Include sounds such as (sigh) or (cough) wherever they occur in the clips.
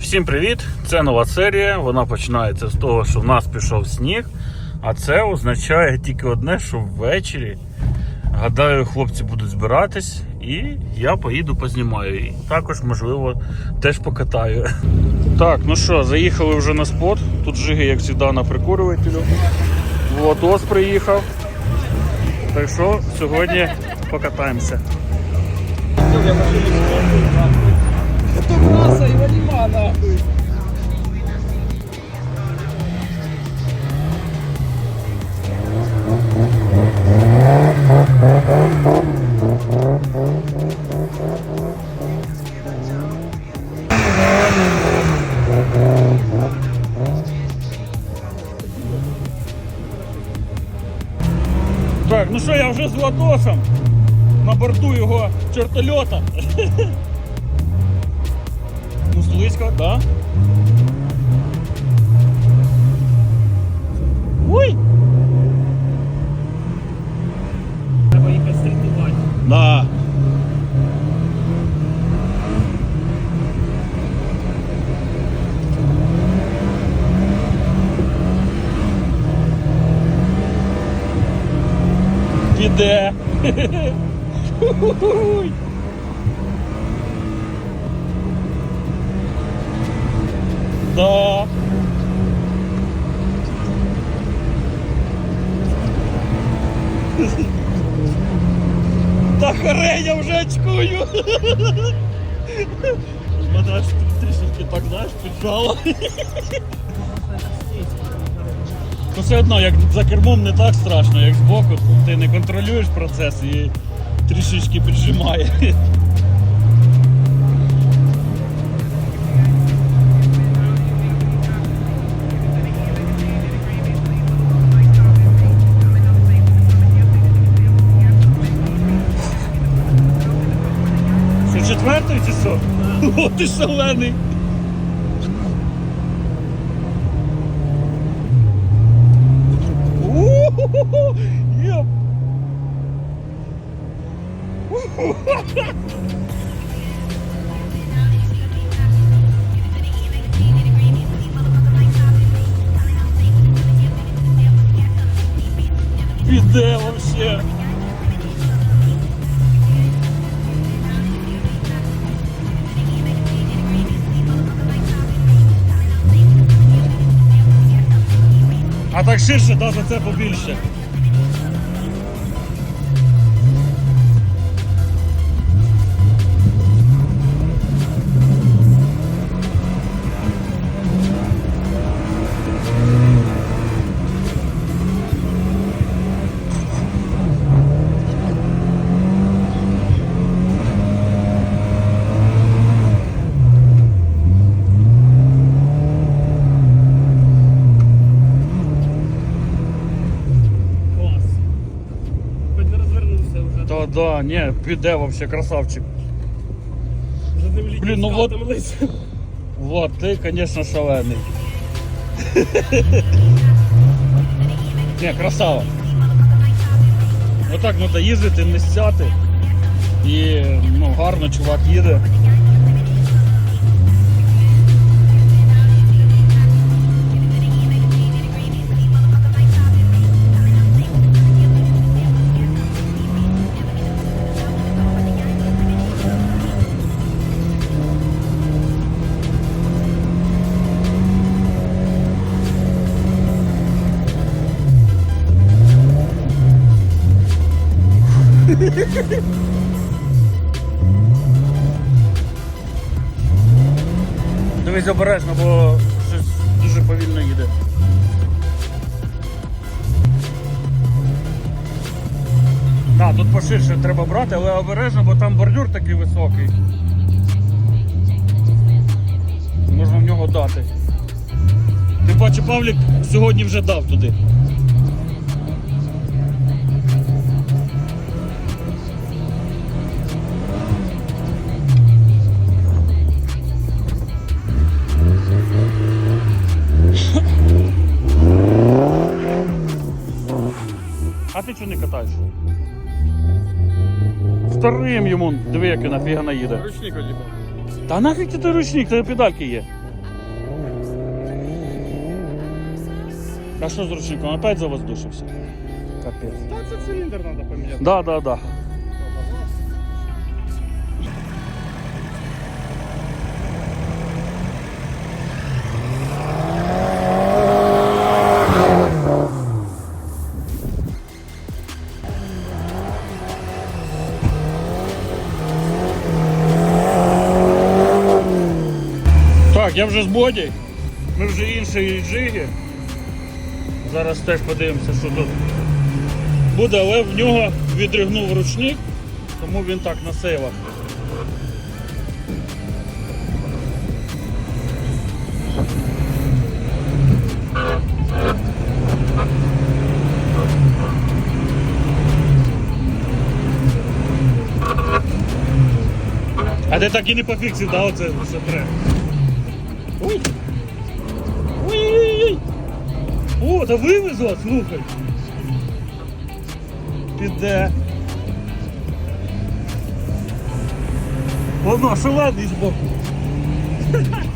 Всім привіт! Це нова серія. Вона починається з того, що в нас пішов сніг. А це означає тільки одне, що ввечері. Гадаю, хлопці будуть збиратись, і я поїду познімаю. І також, можливо, теж покатаю. Так, ну що, заїхали вже на спот. Тут Жиги, як завжди, на прикурювателю. Владос приїхав. Так що сьогодні покатаємося. Это браса, его нема нахуй. Так, ну що, я вже з Владосом на борту його чертольота. (laughs) Ну, слизько, да? Вже очкую. Мене аж трішечки так, знаєш, піджало. Ну все одно, як за кермом не так страшно, як збоку, ти не контролюєш процес і трішечки піджимає. Четвертий чи що? О, ти шалений. А так ширше, навіть це побільше. Да, не, піде вообще красавчик. Блин, ну вот-. Вот, ти, звісно, шалений. (laughs) Не, красава. Отак треба їздити, не сяти. І ну, гарно чувак їде. Дивись обережно, бо щось дуже повільно їде. Так, тут поширше треба брати, але обережно, бо там бордюр такий високий. Можна в нього дати. Тим паче Павлік сьогодні вже дав туди. Чого не катаєшся? старим йому. Диви, як він нафіга їде. Ручник одібав. Та нафіг ти той ручник, та педальки є. А що з ручником? Опять завоздушився. Капець. Та це циліндр треба поміняти. Да, да, да. Я вже з Боді. Ми вже іншої джиги. Зараз теж подивимося, що тут буде, але в нього відригнув ручник, тому він так на сейвах. А ти так і не пофіксив, да, оце все треба. О, та вивезла, слухай! Піде. Воно шалений збоку. (laughs)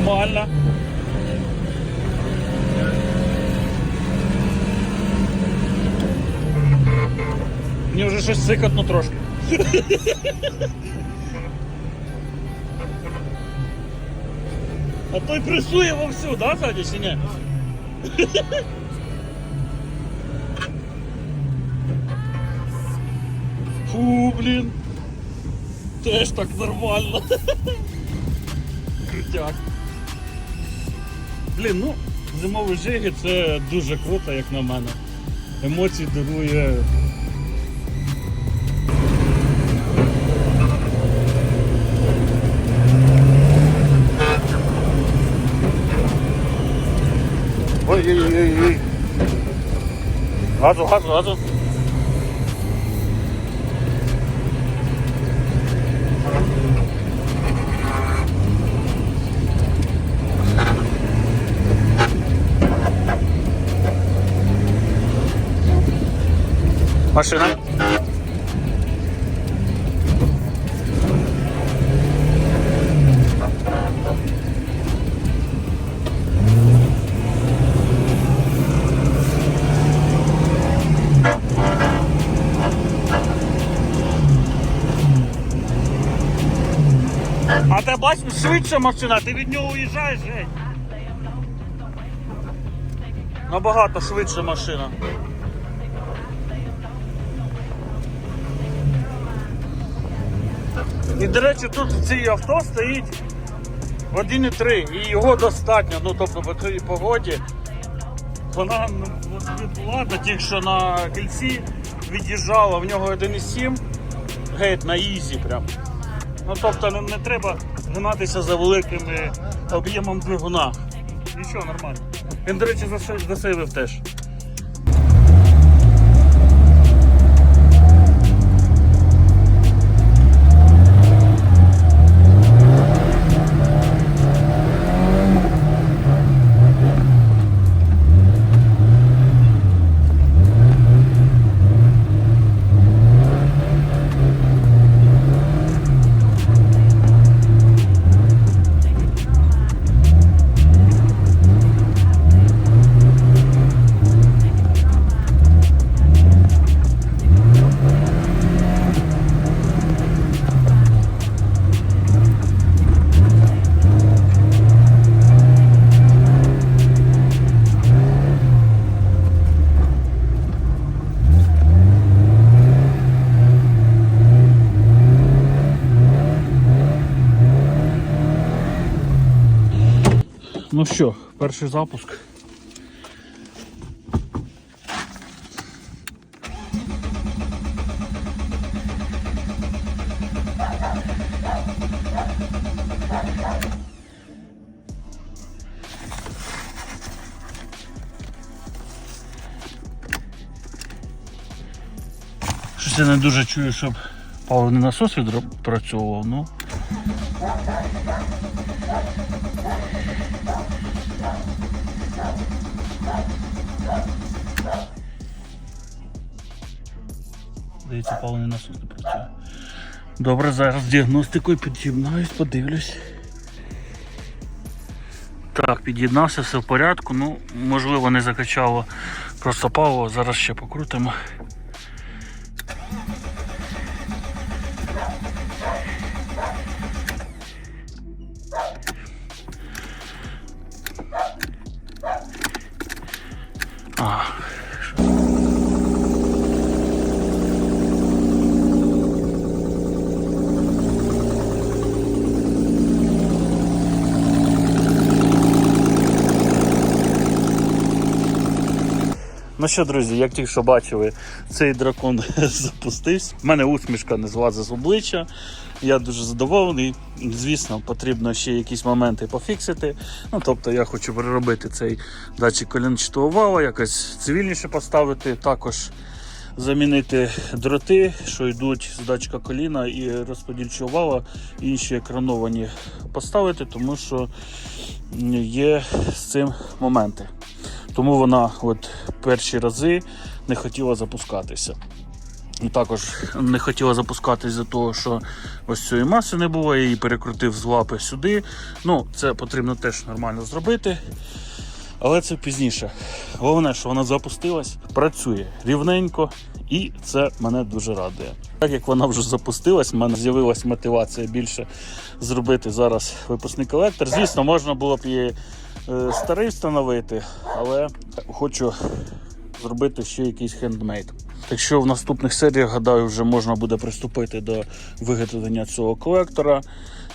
Нормально. Мені вже щось сикотно трошки. А той пресує вовсю, да, Саді, чи ні? Фу, блін. Теж так нормально. Крутяк. Блін, ну, зимові жиги це дуже круто, як на мене. Емоції дарує. Ой-ой-ой-ой. Газу, газу, газу. Машина. А ти бачиш, швидше машина, ти від нього уїжджаєш, геть. Набагато швидше машина. І, до речі, тут в цій авто стоїть 1,3 і його достатньо, ну тобто по цій погоді. Вона ну, ладно, тільки що на кільці від'їжджала, в нього 1,7 геть на ізі прям. Ну тобто не, не треба гнатися за великим об'ємом двигуна. Нічого, нормально. Він, до речі, засе- засейвив теж. Ну що, перший запуск. Щось я не дуже чую, щоб паливний насос відпрацьовував, ну. Здається, паливний насос не працює. Добре, зараз діагностикою під'єднаюсь, подивлюсь. Так, під'єднався, все в порядку. Ну, можливо, не закачало просто паливо. Зараз ще покрутимо. Ну що, друзі, як тільки що бачили, цей дракон (laughs) запустився. У мене усмішка не злазить з обличчя. Я дуже задоволений. Звісно, потрібно ще якісь моменти пофіксити. Ну, тобто я хочу переробити цей датчик колінчатого вала, якось цивільніше поставити. Також замінити дроти, що йдуть з датчика коліна і розподільчого вала, інші екрановані поставити, тому що є з цим моменти. Тому вона от перші рази не хотіла запускатися. І також не хотіла запускатись за того, що ось цієї маси не було, я її перекрутив з лапи сюди. Ну, це потрібно теж нормально зробити. Але це пізніше. Головне, що вона запустилась, працює рівненько, і це мене дуже радує. Так як вона вже запустилась, в мене з'явилась мотивація більше зробити зараз випускний колектор. Звісно, можна було б її старий встановити, але хочу зробити ще якийсь хендмейд. Так що в наступних серіях, гадаю, вже можна буде приступити до виготовлення цього колектора.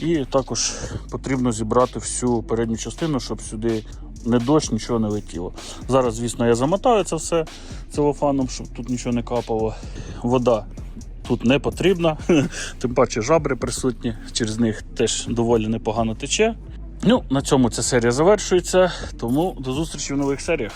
І також потрібно зібрати всю передню частину, щоб сюди не дощ, нічого не летіло. Зараз, звісно, я замотаю це все целофаном, щоб тут нічого не капало. Вода тут не потрібна, (laughs) тим паче жабри присутні, через них теж доволі непогано тече. Ну, на цьому ця серія завершується, тому до зустрічі в нових серіях.